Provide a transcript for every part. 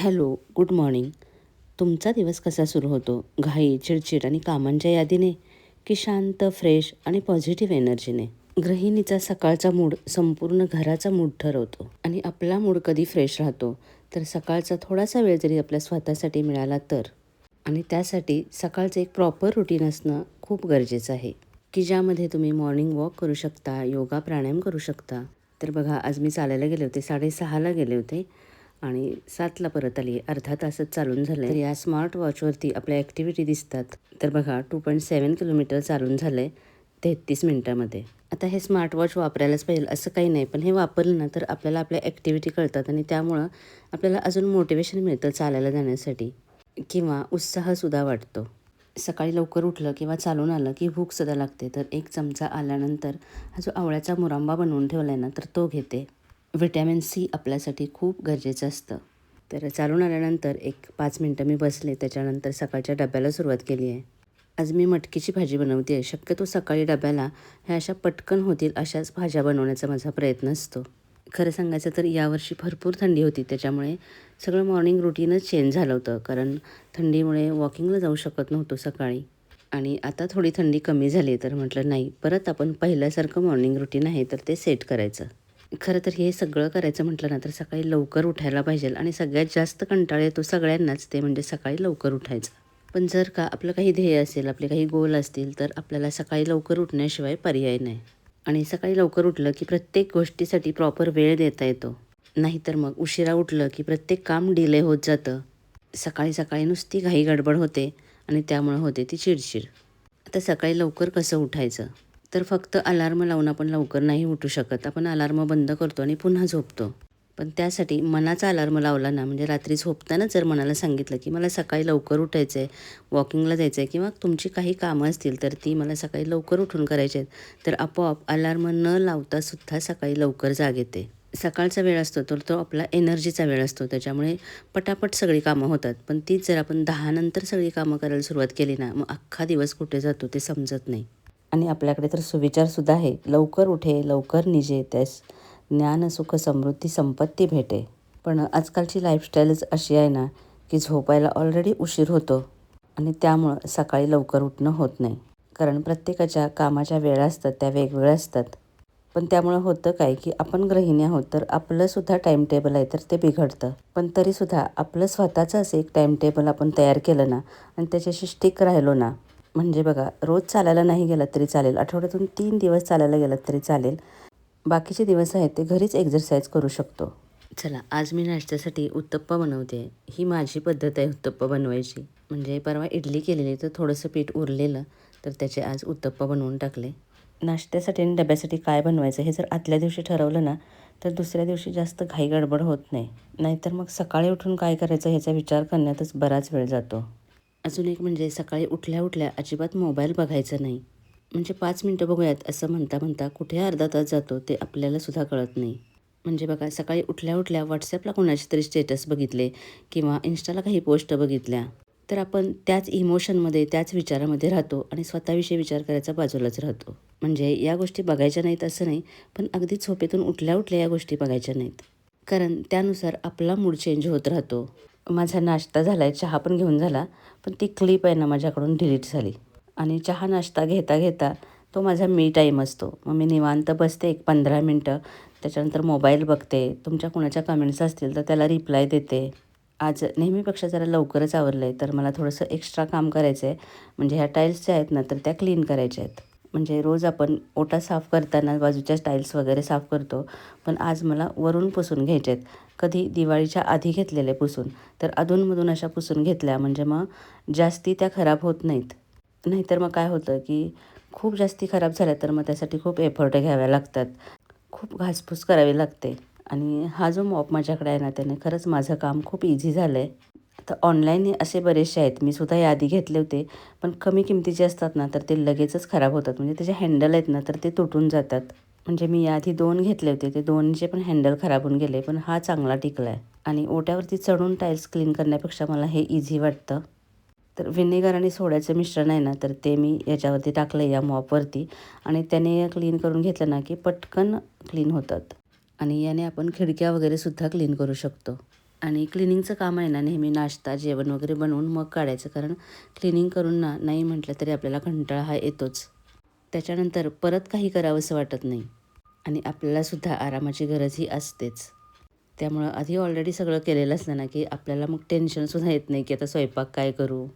Hello good morning. तुमचा दिवस कसा सुरू होतो? घाई चिडचिड आणि कामांच्या यादीने की शांत फ्रेश आणि पॉझिटिव्ह एनर्जीने? गृहिणीचा सकाळचा मूड संपूर्ण घराचा मूड ठरवतो आणि आपला मूड कधी फ्रेश राहतो तर सकाळचा थोडासा वेळ जरी आपल्या स्वतःसाठी मिळाला तर. आणि त्यासाठी सकाळचं एक प्रॉपर रुटीन असणं खूप गरजेचं आहे. की ज्यामध्ये तुम्ही मॉर्निंग वॉक करू शकता योगा प्राणायाम करू शकता. तर बघा आज मी चालायला गेले होते साडेसहाला गेले होते. आणि सातला परत आली. अर्धा तासच चालून झालं तर या स्मार्ट वॉचवरती आपल्या ॲक्टिव्हिटी दिसतात. तर बघा टू पॉईंट सेवन किलोमीटर चालून झालं आहे तेहतीस मिनटामध्ये. आता हे स्मार्ट वॉच वापरायलाच पाहिजे असं काही नाही पण हे वापरलं ना तर आपल्याला आपल्या ॲक्टिव्हिटी कळतात आणि त्यामुळं आपल्याला अजून मोटिवेशन मिळतं चालायला जाण्यासाठी. किंवा उत्साहसुद्धा वाटतो सकाळी लवकर उठलं किंवा चालून आलं की भूकसुद्धा लागते. तर एक चमचा आल्यानंतर हा जो आवळ्याचा मुरांबा बनवून ठेवला आहे ना तर तो घेते. व्हिटॅमिन सी आपल्यासाठी खूप गरजेचं असतं. तर चालून आल्यानंतर एक पाच मिनटं मी बसले त्याच्यानंतर सकाळच्या डब्याला सुरुवात केली आहे. आज मी मटकीची भाजी बनवते आहे. शक्यतो सकाळी डब्याला ह्या अशा पटकन होतील अशाच भाज्या बनवण्याचा माझा प्रयत्न असतो. खरं सांगायचं तर यावर्षी भरपूर थंडी होती त्याच्यामुळे सगळं मॉर्निंग रुटीनच चेंज झालं होतं. कारण थंडीमुळे वॉकिंगला जाऊ शकत नव्हतो सकाळी. आणि आता थोडी थंडी कमी झाली तर म्हटलं नाही परत आपण पहिल्यासारखं मॉर्निंग रुटीन आहे तर ते सेट करायचं. खरं तर हे सगळं करायचं म्हटलं ना तर सकाळी लवकर उठायला पाहिजे आणि सगळ्यात जास्त कंटाळा येतो सगळ्यांनाच ते म्हणजे सकाळी लवकर उठायचं. पण जर का आपलं काही ध्येय असेल आपले काही गोल असतील तर आपल्याला सकाळी लवकर उठण्याशिवाय पर्याय नाही. आणि सकाळी लवकर उठलं की प्रत्येक गोष्टीसाठी प्रॉपर वेळ देता येतो. नाहीतर मग उशिरा उठलं की प्रत्येक काम डिले होत जातं. सकाळी सकाळी नुसती घाई गडबड होते आणि त्यामुळं होते ती चिडचिड. आता सकाळी लवकर कसं उठायचं? तर फक्त अलार्म लावून आपण लवकर नाही उठू शकत. आपण अलार्म बंद करतो आणि पुन्हा झोपतो. पण त्यासाठी मनाचा अलार्म लावला ना म्हणजे रात्री झोपताना जर मनाला सांगितलं की मला सकाळी लवकर उठायचं आहे वॉकिंगला जायचं आहे किंवा तुमची काही कामं असतील तर ती मला सकाळी लवकर उठून करायची आहेत तर आपोआप अलार्म न लावता सुद्धा सकाळी लवकर जाग येते. सकाळचा वेळ असतो तर तो आपला एनर्जीचा वेळ असतो. त्याच्यामुळे पटापट सगळी कामं होतात. पण तीच जर आपण दहा नंतर सगळी कामं करायला सुरुवात केली ना मग अख्खा दिवस कुठे जातो ते समजत नाही. आणि आपल्याकडे तर सुविचारसुद्धा आहे लवकर उठे लवकर निजे त्यास ज्ञान सुख समृद्धी संपत्ती भेटे. पण आजकालची लाईफस्टाईलच अशी आहे ना की झोपायला ऑलरेडी उशीर होतो आणि त्यामुळं सकाळी लवकर उठणं होत नाही. कारण प्रत्येकाच्या कामाच्या वेळा असतात त्या वेगवेगळ्या असतात. पण त्यामुळं होतं काय की आपण गृहिणी आहोत तर आपलंसुद्धा टाईम टेबल आहे तर ते बिघडतं. पण तरीसुद्धा आपलं स्वतःचं असं एक टाईम टेबल आपण तयार केलं ना आणि त्याच्याशी स्टिक राहिलो ना म्हणजे बघा रोज चालायला नाही गेलात तरी चालेल. आठवड्यातून तीन दिवस चालायला गेलात तरी चालेल. बाकीचे दिवस आहेत ते घरीच एक्झरसाईज करू शकतो. चला आज मी नाश्त्यासाठी उत्तप्पा बनवते. ही माझी पद्धत आहे उत्तप्पा बनवायची. म्हणजे परवा इडली केलेली तर थोडंसं पीठ उरलेलं तर त्याचे आज उत्तप्पा बनवून टाकले. नाश्त्यासाठी आणि डब्यासाठी काय बनवायचं हे जर आदल्या दिवशी ठरवलं ना तर दुसऱ्या दिवशी जास्त घाई गडबड होत नाही. नाहीतर मग सकाळी उठून काय करायचं ह्याचा विचार करण्यातच बराच वेळ जातो. अजून एक म्हणजे सकाळी उठल्या उठल्या अजिबात मोबाईल बघायचा नाही. म्हणजे पाच मिनटं बघूयात असं म्हणता म्हणता कुठे अर्धा तास जातो ते आपल्याला सुद्धा कळत नाही. म्हणजे बघा सकाळी उठल्या उठल्या व्हॉट्सॲपला कोणाचे तरी स्टेटस बघितले किंवा इन्स्टाला काही पोस्ट बघितल्या तर आपण त्याच इमोशनमध्ये त्याच विचारामध्ये राहतो आणि स्वतःविषयी विचार करायचा बाजूलाच राहतो. म्हणजे या गोष्टी बघायच्या नाहीत असं नाही पण अगदी झोपेतून उठल्या उठल्या या गोष्टी बघायच्या नाहीत. कारण त्यानुसार आपला मूड चेंज होत राहतो. माझा नाश्ता झाला आहे चहा पण घेऊन झाला पण ती क्लिप आहे ना माझ्याकडून डिलीट झाली. आणि चहा नाश्ता घेता घेता तो माझा मी टाईम असतो. मग मी निवांत बसते एक पंधरा मिनटं त्याच्यानंतर मोबाईल बघते. तुमच्या कोणाच्या कमेंट्स असतील तर त्याला रिप्लाय देते. आज नेहमीपेक्षा जरा लवकरच आवरलं आहे तर मला थोडंसं एक्स्ट्रा काम करायचं आहे म्हणजे ह्या टाईल्स ज्या आहेत ना तर त्या क्लीन करायच्या आहेत. म्हणजे रोज आपण ओटा साफ करताना बाजूच्या टाईल्स वगैरे साफ करतो. पण आज मला वरून पुसून घ्यायचे आहेत कधी दिवाळीच्या आधी घेतलेले पुसून. तर अधूनमधून अशा पुसून घेतल्या म्हणजे मग जास्ती त्या खराब होत नाहीत. नाहीतर मग काय होतं की खूप जास्ती खराब झाल्या तर मग त्यासाठी खूप एफर्ट घ्याव्या लागतात. खूप घासपूस करावी लागते. आणि हा जो मॉप माझ्याकडे आहे ना त्याने खरंच माझं काम खूप इझी झालं आहे तर ऑनलाईन असे बरेचसे आहेत. मी सुद्धा यादी घेतले होते. पण कमी किमतीचे असतात ना तर ते लगेचच खराब होतात. म्हणजे त्याचे हँडल आहेत ना तर ते तुटून जातात. म्हणजे मी याआधी दोन घेतले होते. ते दोनचे पण हँडल खराब होऊन गेले. पण हा चांगला टिकला आहे आणि ओट्यावरती चढून टाईल्स क्लीन करण्यापेक्षा मला हे इझी वाटतं. तर व्हिनेगर आणि सोड्याचं मिश्रण आहे ना तर ते मी याच्यावरती टाकलं या मॉपवरती आणि त्याने क्लीन करून घेतलं ना की पटकन क्लीन होतात. आणि याने आपण खिडक्या वगैरे सुद्धा क्लीन करू शकतो. आणि क्लिनिंगचं काम आहे ना नेहमी नाश्ता जेवण वगैरे बनवून मग काढायचं. कारण क्लिनिंग करून ना नाही म्हटलं तरी आपल्याला कंटाळा हा येतोच. त्याच्यानंतर परत काही करावंसं वाटत नाही. आणि आपल्यालासुद्धा आरामाची गरज ही असतेच. त्यामुळं आधी ऑलरेडी सगळं केलेलं असलं ना की आपल्याला मग टेन्शनसुद्धा येत नाही की आता स्वयंपाक काय करू?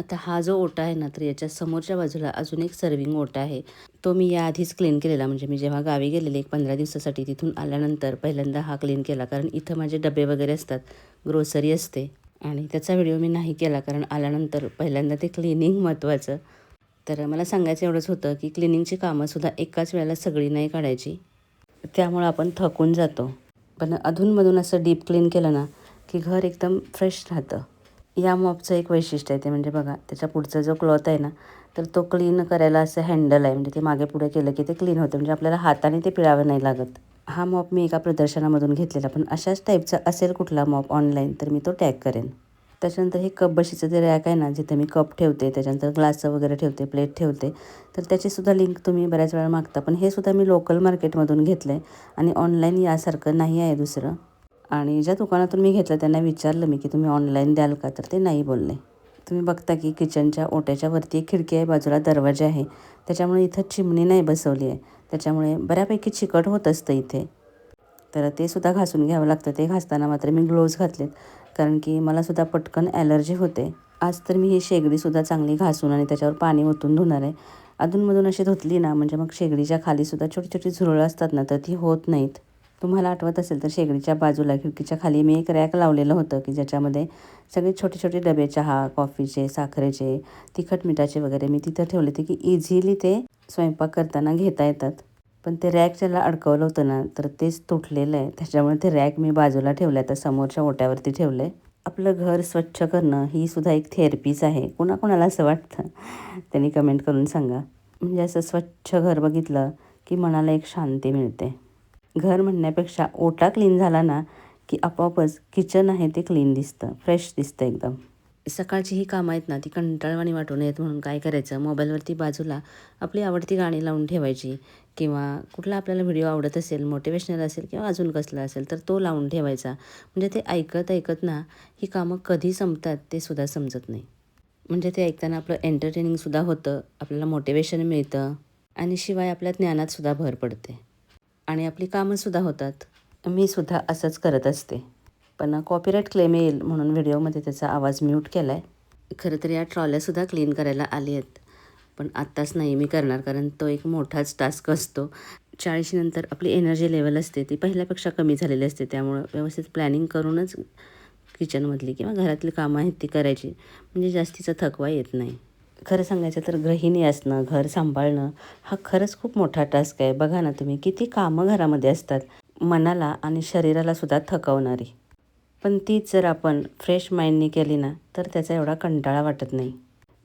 आता हा जो ओटा आहे ना तर याच्या समोरच्या बाजूला अजून एक सर्विंग ओटा आहे. तो मी याआधीच क्लीन केलेला. म्हणजे मी जेव्हा गावी गेलेले एक पंधरा दिवसासाठी तिथून आल्यानंतर पहिल्यांदा हा क्लीन केला. कारण इथं माझे डबे वगैरे असतात ग्रोसरी असते. आणि त्याचा व्हिडिओ मी नाही केला कारण आल्यानंतर पहिल्यांदा ते क्लिनिंग महत्त्वाचं तर मला सांगायचं एवढंच होतं की क्लिनिंगची कामंसुद्धा एकाच वेळेला सगळी नाही काढायची. त्यामुळं आपण थकून जातो. पण अधूनमधून असं डीप क्लीन केलं ना की घर एकदम फ्रेश राहतं. या मॉपचं एक वैशिष्ट्य आहे ते म्हणजे बघा त्याच्या पुढचा जो क्लॉथ आहे ना तर तो क्लीन करायला असं हँडल आहे. म्हणजे ते मागे पुढे केलं की ते क्लीन होतं. म्हणजे आपल्याला हाताने ते पिळावं नाही लागत. हा मॉप मी एका प्रदर्शनामधून घेतलेला. पण अशाच टाईपचा असेल कुठला मॉप ऑनलाईन तर मी तो टॅग करेन. त्याच्यानंतर हे कप बशीचं जे रॅक आहे ना जिथे मी कप ठेवते त्याच्यानंतर ग्लासचं वगैरे ठेवते प्लेट ठेवते तर त्याचीसुद्धा लिंक तुम्ही बऱ्याच वेळा मागता. पण हे सुद्धा मी लोकल मार्केटमधून घेतलं आहे आणि ऑनलाईन यासारखं नाही आहे दुसरं. आणि ज्या दुकानातून मी घेतलं त्यांना विचारलं मी की तुम्ही ऑनलाईन द्याल का? तर ते नाही बोलले. तुम्ही बघता की किचनच्या ओट्याच्या वरती एक खिडकी आहे बाजूला दरवाजा आहे. त्याच्यामुळे इथं चिमणी नाही बसवली आहे. त्याच्यामुळे बऱ्यापैकी चिकट होत असतं इथे. तर ते सुद्धा घासून घ्यावं लागतं. ते घासताना मात्र मी ग्लोव्ज घातलेत. कारण की मलासुद्धा पटकन ॲलर्जी होते. आज तर मी ही शेगडीसुद्धा चांगली घासून आणि त्याच्यावर पाणी ओतून धुणार आहे. अधूनमधून अशी धुतली ना म्हणजे मग शेगडीच्या खालीसुद्धा छोटी छोटी झुरळं असतात ना तर ती होत नाहीत. तुम्हाला आठवत असेल तर शेगडीच्या बाजूला खिडकीच्या खाली मी एक रॅक लावलेलं होतं की ज्याच्यामध्ये सगळे छोटे छोटे डबे चहा कॉफीचे साखरेचे तिखट मिठाचे वगैरे मी तिथं ठेवले होते की इझिली ते स्वयंपाक करताना घेता येतात. पण ते रॅक ज्याला अडकवलं होतं ना तर तेच तुटलेलं आहे. त्याच्यामुळे ते रॅक मी बाजूला ठेवलं आहे तर समोरच्या ओट्यावरती ठेवलं आहे. आपलं घर स्वच्छ करणं ही सुद्धा एक थेरपीच आहे. कोणाकोणाला असं वाटतं? त्यांनी कमेंट करून सांगा. म्हणजे असं स्वच्छ घर बघितलं की मनाला एक शांती मिळते. घर म्हणण्यापेक्षा ओटा क्लीन झाला ना की आपोआपच किचन आहे ते क्लीन दिसतं फ्रेश दिसतं एकदम. सकाळची ही कामं आहेत ना ती कंटाळवाणी वाटून येत म्हणून काय करायचं? मोबाईलवरती बाजूला आपली आवडती गाणी लावून ठेवायची. किंवा कुठला आपल्याला व्हिडिओ आवडत असेल मोटिवेशनल असेल किंवा अजून कसला असेल तर तो लावून ठेवायचा. म्हणजे ते ऐकत ऐकत ना ही कामं कधी संपतात ते सुद्धा समजत नाही. म्हणजे ते ऐकताना आपलं एंटरटेनिंगसुद्धा होतं आपल्याला मोटिवेशन मिळतं. आणि शिवाय आपल्या ज्ञानातसुद्धा भर पडते. आणि आपली कामंसुद्धा होतात. मी सुद्धा असंच करत असते. पण कॉपीराईट क्लेम येईल म्हणून व्हिडिओमध्ये त्याचा आवाज म्यूट केला आहे खरं तर या ट्रॉल्यासुद्धा क्लीन करायला आली आहेत. पण आत्ताच नाही मी करणार कारण तो एक मोठाच टास्क असतो. चाळीशीनंतर आपली एनर्जी लेवल असते ती पहिल्यापेक्षा कमी झालेली असते. त्यामुळं व्यवस्थित प्लॅनिंग करूनच किचनमधली किंवा घरातली कामं आहेत ती करायची. म्हणजे जास्तीचा थकवा येत नाही. खरं सांगायचं तर गृहिणी असणं घर सांभाळणं हा खरंच खूप मोठा टास्क आहे. बघा ना तुम्ही किती कामं घरामध्ये असतात. मनाला आणि शरीराला सुद्धा थकवणारी. पण तीच जर आपण फ्रेश माइंडनी केली ना तर त्याचा एवढा कंटाळा वाटत नाही.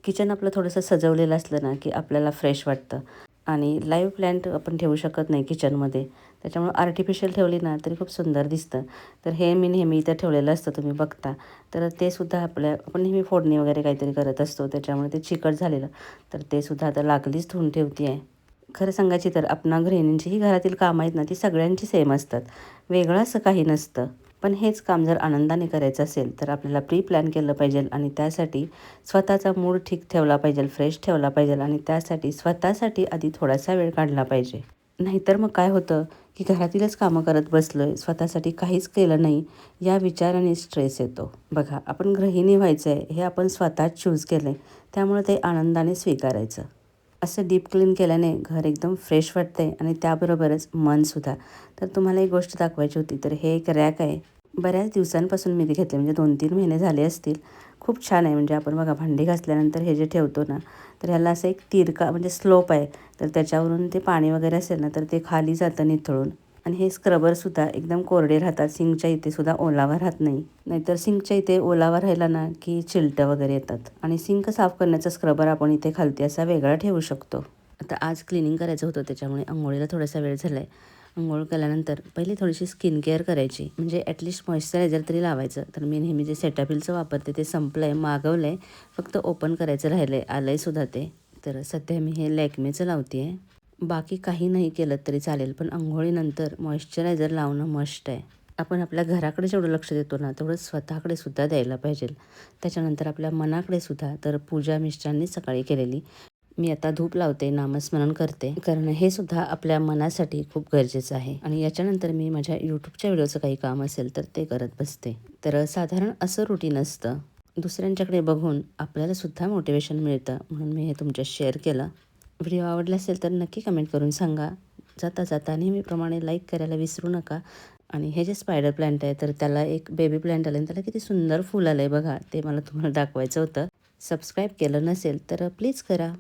किचन आपलं थोडंसं सजवलेलं असलं ना की आपल्याला फ्रेश वाटतं. आणि लाईव्ह प्लॅन्ट आपण ठेवू शकत नाही किचनमध्ये त्याच्यामुळं आर्टिफिशियल ठेवली ना तरी खूप सुंदर दिसतं. तर हे मी नेहमी इथं ठेवलेलं असतं तुम्ही बघता. तर ते सुद्धा आपल्या आपण नेहमी फोडणी वगैरे काहीतरी करत असतो त्याच्यामुळे ते चिकट झालेलं. तर ते सुद्धा आता लागलीच धुवून ठेवती आहे खरं सांगायची तर आपणा गृहिणींची ही घरातील कामं आहेत ना ती सगळ्यांची सेम असतात. वेगळं असं काही नसतं. पण हेच काम जर आनंदाने करायचं असेल तर आपल्याला प्री प्लॅन केलं पाहिजे आणि त्यासाठी स्वतःचा मूड ठीक ठेवला पाहिजे फ्रेश ठेवला पाहिजे आणि त्यासाठी स्वतःसाठी आधी थोडासा वेळ काढला पाहिजे. नाहीतर मग काय होतं की घरातीलच कामं करत बसलो आहे स्वतःसाठी काहीच केलं नाही या विचाराने स्ट्रेस येतो. बघा आपण गृहिणी व्हायचं आहे हे आपण स्वतःच चूज केलं आहे त्यामुळे ते आनंदाने स्वीकारायचं. असं डीप क्लीन केल्याने घर एकदम फ्रेश वाटतंय आणि त्याबरोबरच मनसुद्धा तर तुम्हाला एक गोष्ट दाखवायची होती तर हे एक रॅक आहे. बऱ्याच दिवसांपासून मी ते घेतले म्हणजे दोन तीन महिने झाले असतील. खूप छान आहे. म्हणजे आपण बघा भांडी घासल्यानंतर हे जे ठेवतो ना तर ह्याला असं एक तिरका म्हणजे स्लोप आहे. तर त्याच्यावरून ते पाणी वगैरे असेल ना तर ते खाली जातं निथळून. आणि हे स्क्रबरसुद्धा एकदम कोरडे राहतात. सिंकच्या इथे सुद्धा ओलावा राहत नाही. नाहीतर सिंकच्या इथे ओलावा राहिला ना की चिलटं वगैरे येतात. आणि सिंक साफ करण्याचा स्क्रबर आपण इथे खालती असा वेगळा ठेवू शकतो. आता आज क्लिनिंग करायचं होतं. त्याच्यामुळे आंघोळीला थोडासा वेळ झाला आहे आंघोळ केल्यानंतर पहिली थोडीशी स्किन केअर करायची. म्हणजे ॲटलिस्ट मॉइश्चरायझर तरी लावायचं. तर मी नेहमी जे सेटाफिलचं वापरते ते संपलं आहे मागवलं आहे फक्त ओपन करायचं राहिलं आहे आलं आहे सुद्धा ते. तर सध्या मी हे लॅकमेचं लावते आहे बाकी काही नाही केलं तरी चालेल पण आंघोळीनंतर मॉइश्चरायझर लावणं मस्ट आहे. आपण आपल्या घराकडे जेवढं लक्ष देतो ना तेवढं स्वतःकडे सुद्धा द्यायला पाहिजे त्याच्यानंतर आपल्या मनाकडे सुद्धा तर पूजा मिस्टरांनी सकाळी केलेली. मी आता धूप लावते नामस्मरण करते. कारण हे सुद्धा आपल्या मनासाठी खूप गरजेचं आहे. आणि याच्यानंतर मी माझ्या यूट्यूबच्या व्हिडिओचं काही काम असेल तर ते करत बसते. तर साधारण असं रुटीन असतं. दुसऱ्यांच्याकडे बघून आपल्याला सुद्धा मोटिवेशन मिळतं. म्हणून मी हे तुमच्या शेअर केलं. व्हिडिओ आवडला असेल तर नक्की कमेंट करून सांगा. जाता जाता नेहमीप्रमाणे लाईक करायला विसरू नका. आणि हे जे स्पायडर प्लॅन्ट आहे तर त्याला एक बेबी प्लॅन्ट आलं आणि त्याला किती सुंदर फुल आलं आहे बघा. ते मला तुम्हाला दाखवायचं होतं. सबस्क्राईब केलं नसेल तर प्लीज करा.